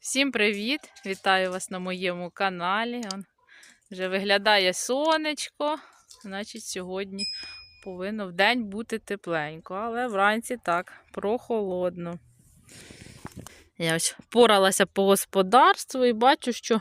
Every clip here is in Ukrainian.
Всім привіт! Вітаю вас на моєму каналі. Он вже виглядає сонечко. Значить, сьогодні повинно в день бути тепленько, але вранці так прохолодно. Я ось поралася по господарству і бачу, що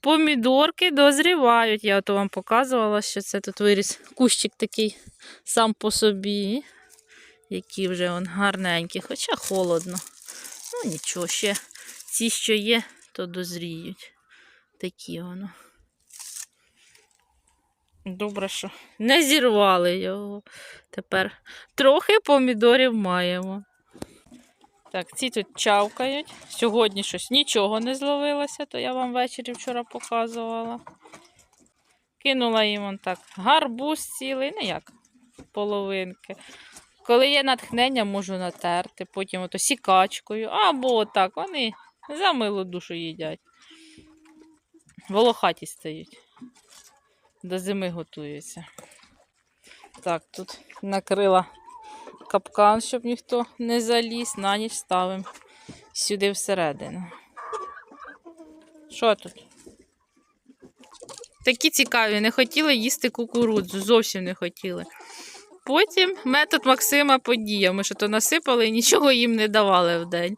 помідорки дозрівають. Я ото вам показувала, що це тут виріс кущик такий сам по собі, які вже он гарненькі, хоча холодно. Ну нічого, ще ці, що є, то дозріють. Такі воно. Добре, що не зірвали його. Тепер трохи помідорів маємо. Так, ці тут чавкають. Сьогодні щось нічого не зловилося, то я вам ввечері вчора показувала. Кинула їм он так гарбуз цілий, не як половинки. Коли є натхнення, можу натерти, потім ото сікачкою, або отак. Вони за милу душу їдять. Волохаті стають. До зими готуються. Так, тут накрила капкан, щоб ніхто не заліз. На ніч ставимо сюди всередину. Що тут? Такі цікаві, не хотіли їсти кукурудзу, зовсім не хотіли. Потім метод Максима подіяв. Ми що то насипали і нічого їм не давали вдень.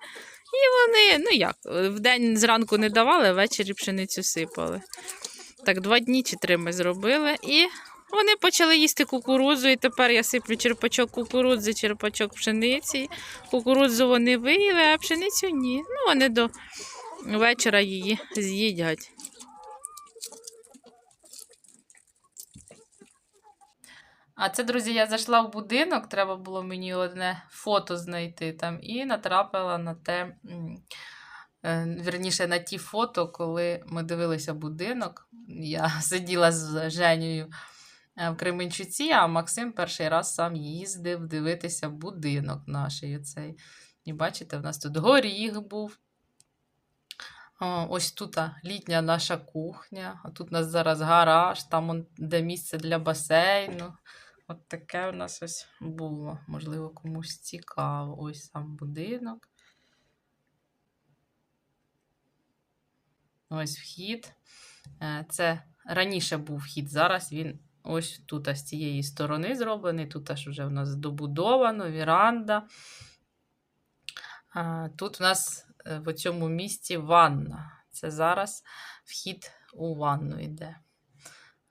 І вони, ну як, вдень зранку не давали, ввечері пшеницю сипали. Так, два дні чи три ми зробили. І вони почали їсти кукурудзу, і тепер я сиплю черпачок кукурудзи, черпачок пшениці. Кукурудзу вони виїли, а пшеницю ні. Ну, вони до вечора її з'їдять. А це, друзі, я зайшла в будинок, треба було мені одне фото знайти там, і натрапила на те, е, вірніше, на ті фото, коли ми дивилися будинок. Я сиділа з Женєю е, в Кременчуці, а Максим перший раз сам їздив дивитися будинок наш. Оцей. і бачите, в нас тут горіх був. Ось тут літня наша кухня, а тут у нас зараз гараж, там де місце для басейну. От таке у нас ось було. Можливо, комусь цікаво. Ось сам будинок. Ось вхід. Е, Це раніше був вхід, зараз він ось тут з цієї сторони зроблений. Тут аж вже в нас добудовано, віранда. Тут у нас е, в цьому місці ванна. Це зараз вхід у ванну йде.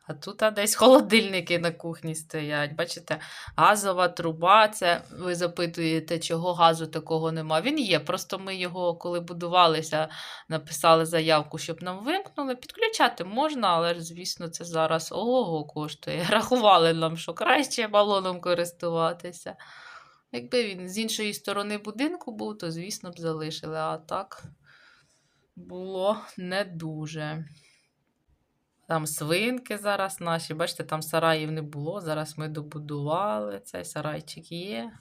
А тут а, десь холодильники на кухні стоять. Бачите, газова труба. Це ви запитуєте, чого газу такого нема. Він є. Просто ми його, коли будувалися, написали заявку, щоб нам вимкнули. Підключати можна, але ж, звісно, це зараз ого коштує. Рахували нам, що краще балоном користуватися. Якби він з іншої сторони будинку був, то, звісно, б залишили. А так було не дуже. Там свинки зараз наші. Бачите, там сараїв не було. Зараз ми добудували. Цей сарайчик є.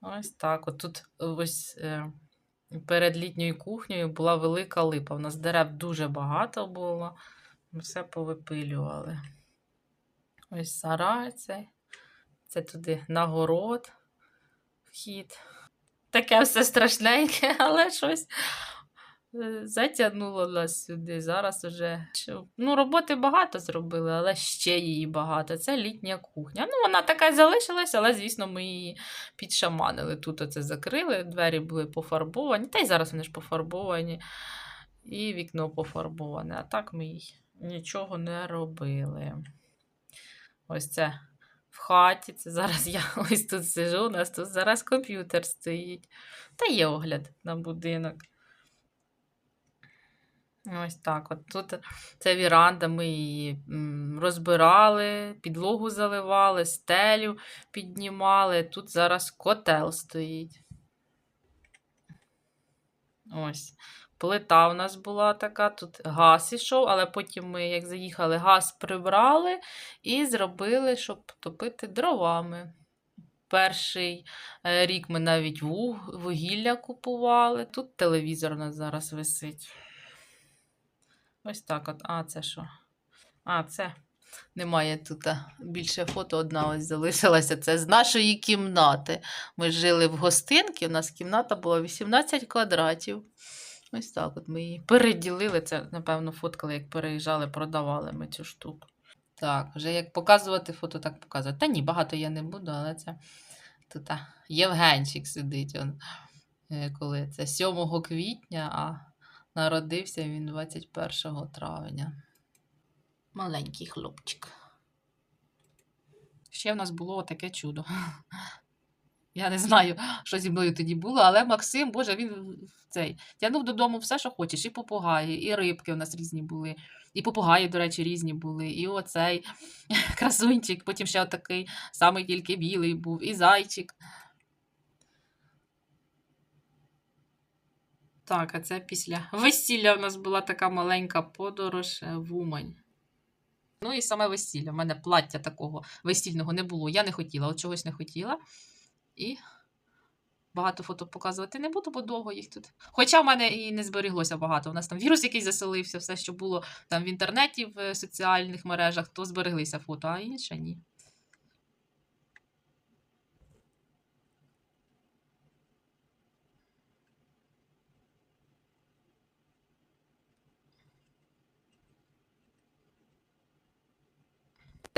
Ось так. От тут ось е, перед літньою кухнею була велика липа. У нас дерев дуже багато було. Ми все повипилювали. Ось сарай цей. Це туди нагород вхід. Таке все страшненьке, але щось е, затягнуло нас сюди. Зараз уже ну, роботи багато зробили, але ще її багато. Це літня кухня. Ну, вона така залишилась, але, звісно, ми її підшаманили. Тут оце закрили, двері були пофарбовані, та й зараз вони ж пофарбовані, і вікно пофарбоване. А так ми їй нічого не робили. Ось це в хаті. Це зараз я ось тут сижу, у нас тут зараз комп'ютер стоїть. Та є огляд на будинок. Ось так. От тут це віранда, ми її розбирали, підлогу заливали, стелю піднімали. Тут зараз котел стоїть. Ось. Плита у нас була така, тут газ ішов, але потім ми, як заїхали, газ прибрали і зробили, щоб топити дровами. Перший е, рік ми навіть вугілля купували. Тут телевізор у нас зараз висить. Ось так от. А, це що? А, це немає тут більше фото. Одна ось залишилася. Це з нашої кімнати. Ми жили в гостинці, у нас кімната була 18 квадратів. Ось так от ми її переділили. Це, напевно, фоткали, як переїжджали, продавали ми цю штуку. Так, вже як показувати фото, так показувати. Та ні, багато я не буду, але це тут Євгенчик сидить. Он, е, коли це 7 квітня, а народився він 21 травня. Маленький хлопчик. Ще в нас було таке чудо. Я не знаю, що зі мною тоді було, але Максим, Боже, він цей тягнув додому все, що хочеш, і попугаї, і рибки у нас різні були, і попугаї, до речі, різні були, і оцей красунчик, потім ще отакий самий тільки білий був, і зайчик. Так, а це після весілля в нас була така маленька подорож е, в Умань. Ну і саме весілля. У мене плаття такого весільного не було. Я не хотіла, от чогось не хотіла. І багато фото показувати не буду, бо довго їх тут. Хоча в мене і не зберіглося багато. У нас там вірус якийсь заселився, все, що було там в інтернеті, в е, соціальних мережах, то збереглися фото, а інше ні.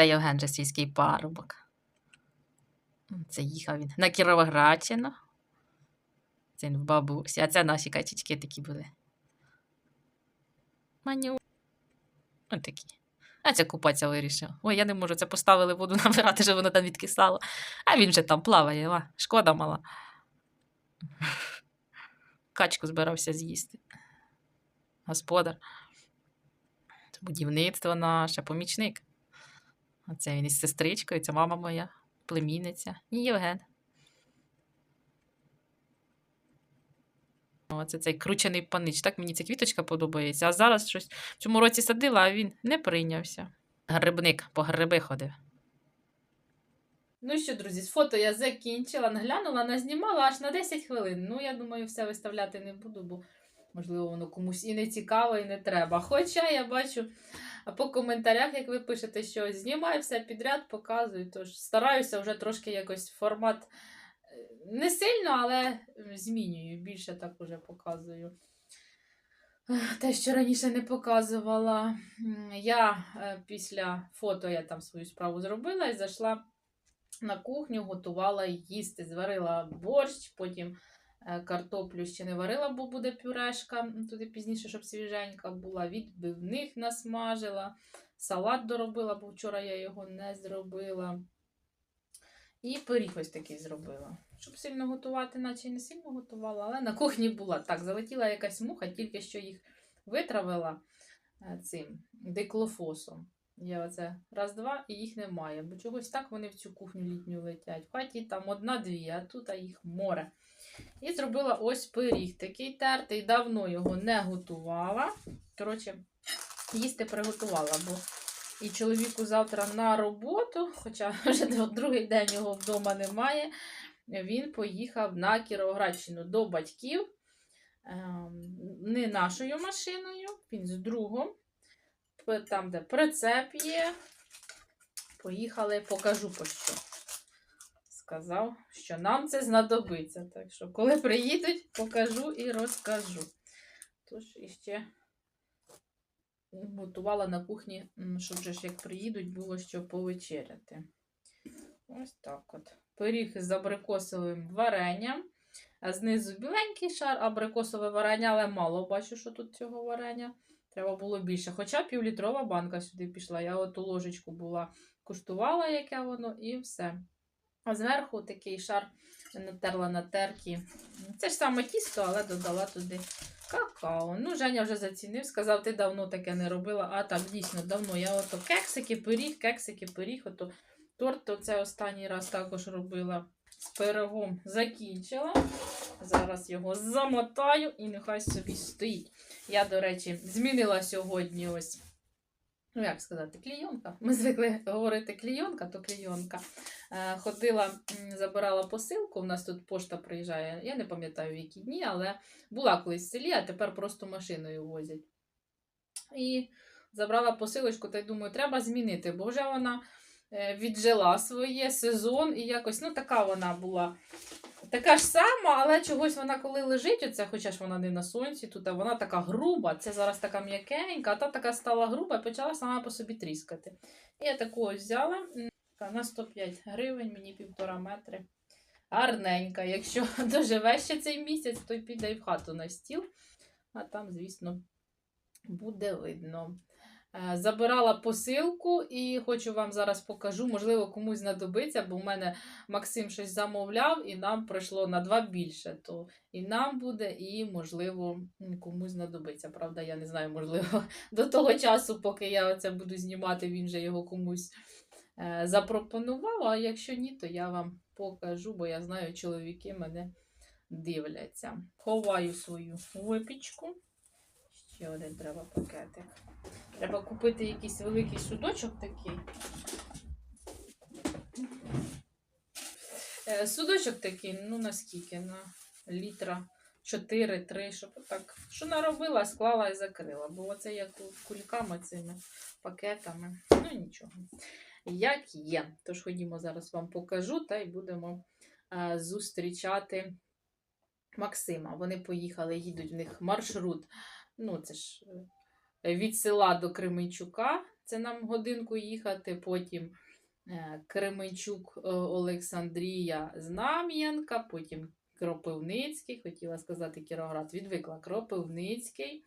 Це Євген же парубок. Це їхав він на Кіровоградщину. Це він в бабусі. А це наші качечки такі були. Маню. Ось. А це купатися вирішив. Ой, я не можу, це поставили воду набирати, щоб воно там відкисало. А він вже там плаває, ла. шкода мала. Качку збирався з'їсти. Господар. Це будівництво наше, помічник. Оце він із сестричкою, це мама моя, племінниця і Євген. Оце цей кручений панич. Так мені ця квіточка подобається. А зараз щось в цьому році садила, а він не прийнявся. Грибник по гриби ходив. Ну що, друзі, з фото я закінчила, наглянула, назнімала аж на 10 хвилин. Ну, я думаю, все виставляти не буду, бо, можливо, воно комусь і не цікаво, і не треба. Хоча я бачу по коментарях, як ви пишете, що знімаю все підряд, показую. Тож стараюся вже трошки якось формат е, не сильно, але змінюю. Більше так уже показую. Те, що раніше не показувала. Я е, після фото я там свою справу зробила і зайшла на кухню, готувала їсти. Зварила борщ, потім е, картоплю ще не варила, бо буде пюрешка. Туди пізніше, щоб свіженька була. Відбивних насмажила. Салат доробила, бо вчора я його не зробила. І пиріг ось такий зробила. Щоб сильно готувати, наче не сильно готувала, але на кухні була. Так, залетіла якась муха, тільки що їх витравила е, цим диклофосом. Я оце раз-два і їх немає, бо чогось так вони в цю кухню літню летять. В хаті там одна-дві, а тут а їх море. І зробила ось пиріг. Такий тертий, давно його не готувала. Коротше, їсти приготувала, бо і чоловіку завтра на роботу, хоча вже другий день його вдома немає. Він поїхав на Кіровоградщину до батьків. Ем, Не нашою машиною, він з другом. Там, де прицеп є. Поїхали, покажу по що. Сказав, що нам це знадобиться. Так що, коли приїдуть, покажу і розкажу. Тож іще готувала на кухні, щоб же ж як приїдуть, було що повечеряти. Ось так от. Пиріг з абрикосовим варенням. А знизу біленький шар, абрикосове варення, але мало бачу, що тут цього варення. Треба було більше. Хоча півлітрова банка сюди пішла. Я оту ложечку була, куштувала, яке воно, і все. А зверху такий шар натерла на теркі. Це ж саме тісто, але додала туди какао. Ну, Женя вже зацінив, сказав, ти давно таке не робила. А так, дійсно, давно. Я ото кексики, пиріг, кексики, пиріг. Ото торт оце останній раз також робила з пирогом. Закінчила. Зараз його замотаю і нехай собі стоїть. Я, до речі, змінила сьогодні ось. Ну, як сказати, клійонка. Ми звикли говорити клійонка, то клійонка. Е, ходила, забирала посилку. У нас тут пошта приїжджає. Я не пам'ятаю, в які дні, але була колись в селі, а тепер просто машиною возять. І забрала посилочку та й думаю, треба змінити, бо вже вона е, віджила своє сезон, і якось, ну, така вона була. Така ж сама, але чогось вона коли лежить, оця, хоча ж вона не на сонці, тут а вона така груба, це зараз така м'якенька, а та така стала груба і почала сама по собі тріскати. І я таку ось взяла на 105 гривень, мені півтора метри. Гарненька. Якщо доживе ще цей місяць, то й піде і в хату на стіл. А там, звісно, буде видно. Е, Забирала посилку і хочу вам зараз покажу, можливо, комусь знадобиться, бо в мене Максим щось замовляв, і нам прийшло на два більше. То і нам буде, і, можливо, комусь знадобиться. Правда, я не знаю, можливо, до того часу, поки я це буду знімати, він же його комусь е, запропонував. А якщо ні, то я вам покажу, бо я знаю, чоловіки мене дивляться. Ховаю свою випічку. Ще один треба пакетик. Треба купити якийсь великий судочок такий. Е, Судочок такий, ну наскільки? На літра 4-3, щоб так. Що наробила, склала і закрила. Бо оце як кульками цими пакетами. Ну нічого. Як є. Тож ходімо, зараз вам покажу, та й будемо е, зустрічати Максима. Вони поїхали, їдуть в них маршрут. Ну, це ж е, від села до Кременчука. Це нам годинку їхати. Потім е, Кременчук е, Олександрія Знам'янка, потім Кропивницький, хотіла сказати Кіроград, відвикла Кропивницький.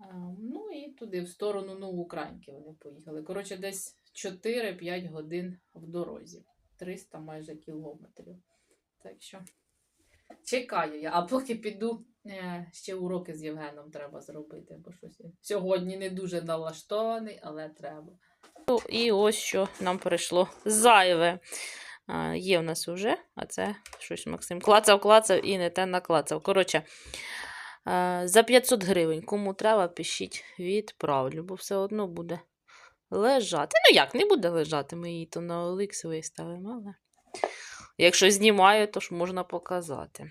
Е, Ну і туди, в сторону Новоукраїнки вони поїхали. Коротше, десь 4-5 годин в дорозі. 300 майже кілометрів. Так що чекаю я. А поки піду, е, ще уроки з Євгеном треба зробити, бо щось сьогодні не дуже налаштований, але треба. І ось що нам прийшло зайве. А, є в нас уже, а це щось Максим клацав, клацав і не те наклацав. Коротше, а, за 500 гривень. Кому треба, пишіть, відправлю, бо все одно буде лежати. Ну як, не буде лежати, ми її то на Оликс виставимо, але якщо знімаю, то ж можна показати.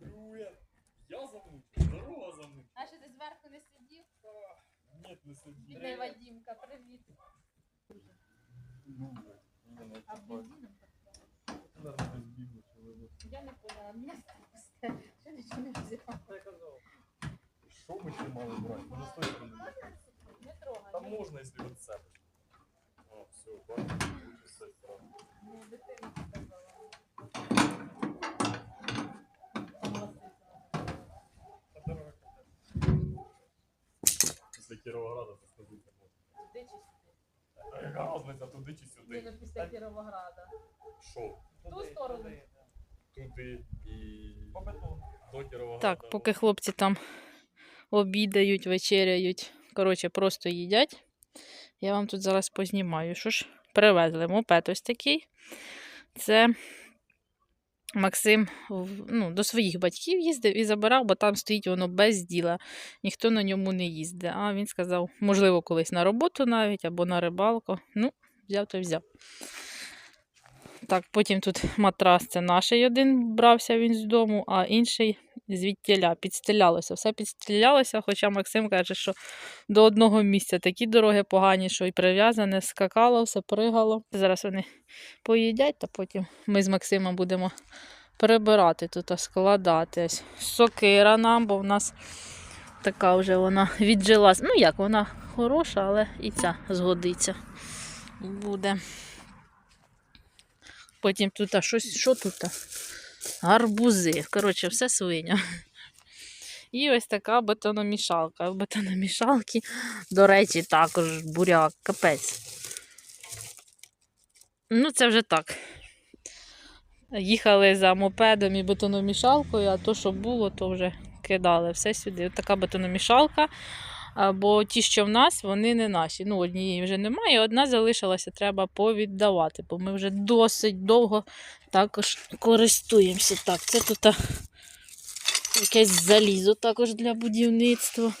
Ну, я, я замучу, здорово замучу. А що ти зверху не сидів? Нет, не сиди. Бідний Вадімка, привіт. А бензином Я не поняла, мене пусте. Що нічого не взяла? Що ми ще мали брати? Може стоїть? Не трогай. Там можна, якщо від себе. О, все, бачите, лучше з цієї сторони. Ну, дитина сказала. Та дорога капець. Після Кіровограда це сказати можна. Туди чи сюди? А яка різниця, туди чи Ні, сюди? ну після Кіровограда. Що? В ту сторону. Туди і до Кіровограда. Так, поки хлопці там обідають, вечеряють, коротше, просто їдять. Я вам тут зараз познімаю. Що ж привезли? Мопед ось такий. Це Максим ну, до своїх батьків їздив і забирав, бо там стоїть воно без діла. Ніхто на ньому не їздить. А він сказав, можливо, колись на роботу навіть або на рибалку. Ну, взяв то взяв. Так, потім тут матрас це наш один брався він з дому, а інший звідтіля підстелялося. Все підстелялося, хоча Максим каже, що до одного місця такі дороги погані, що і прив'язане, скакало, все пригало. Зараз вони поїдять, та потім ми з Максимом будемо прибирати тут, а складати. Ось Сокира нам, бо в нас така вже вона віджилась. Ну як, вона хороша, але і ця згодиться. Буде. Потім тут, а щось, що тут? Гарбузи. Коротше, все свиня. І ось така бетономішалка. В бетономішалки, до речі, також буряк, капець. Ну, це вже так. Їхали за мопедом і бетономішалкою, а то, що було, то вже кидали все сюди. От така бетономішалка. Бо ті, що в нас, вони не наші. Ну, однієї вже немає, одна залишилася, треба повіддавати, бо ми вже досить довго також користуємося. Так, це тут якесь залізо також для будівництва.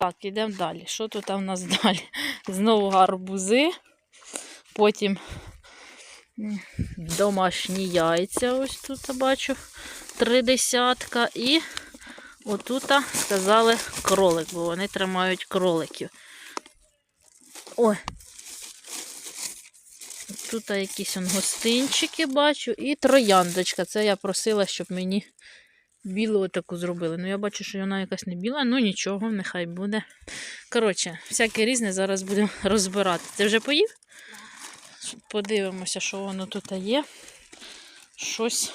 Так, ідемо далі. Що тут у нас далі? Знову гарбузи. Потім домашні яйця. Ось тут бачу три десятка. І отут сказали кролик, бо вони тримають кроликів. Ой. Тут якісь он гостинчики бачу. І трояндочка. Це я просила, щоб мені білу таку зробили. Ну, я бачу, що вона якась не біла, ну нічого, нехай буде. Коротше, всяке різне зараз будемо розбирати. Ти вже поїв? Подивимося, що воно тут є. Щось,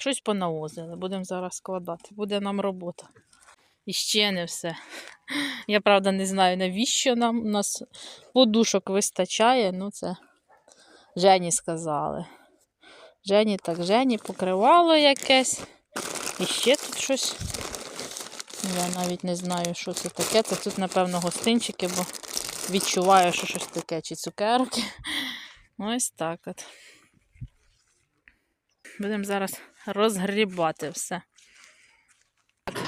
щось понавозили. Будемо зараз складати. Буде нам робота. І ще не все. Я правда не знаю, навіщо нам. У нас подушок вистачає, ну це Жені сказали. Жені так, Жені покривало якесь. І ще тут щось. Я навіть не знаю, що це таке. Це тут, напевно, гостинчики, бо відчуваю, що щось таке, чи цукерки. Ось так от. Будемо зараз розгрібати все.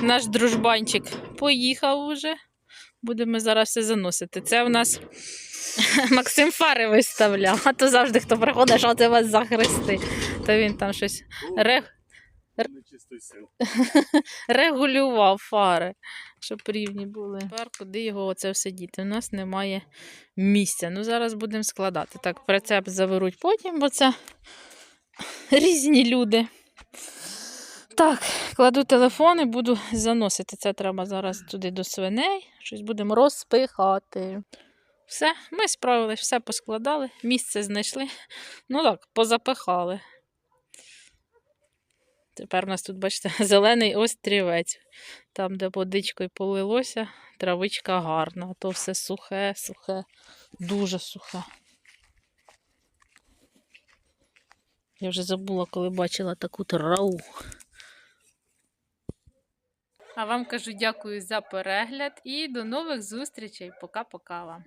Наш дружбанчик поїхав уже. Будемо зараз все заносити. Це у нас Максим фари виставляв, а то завжди хто приходить, що це вас за хрести. То він там щось рег... Регулював фари, щоб рівні були. Тепер куди його оце все діти? У нас немає місця. Ну, зараз будемо складати. Так, прицеп заберуть потім, бо це різні люди. Так, кладу телефон і буду заносити. Це треба зараз туди до свиней. Щось будемо розпихати. Все, ми справились, все поскладали, місце знайшли. Ну так, позапихали. Тепер у нас тут, бачите, зелений острівець. Там, де водичкою полилося, травичка гарна. А то все сухе, сухе, дуже сухе. Я вже забула, коли бачила таку траву. А вам кажу дякую за перегляд і до нових зустрічей. Пока-пока вам.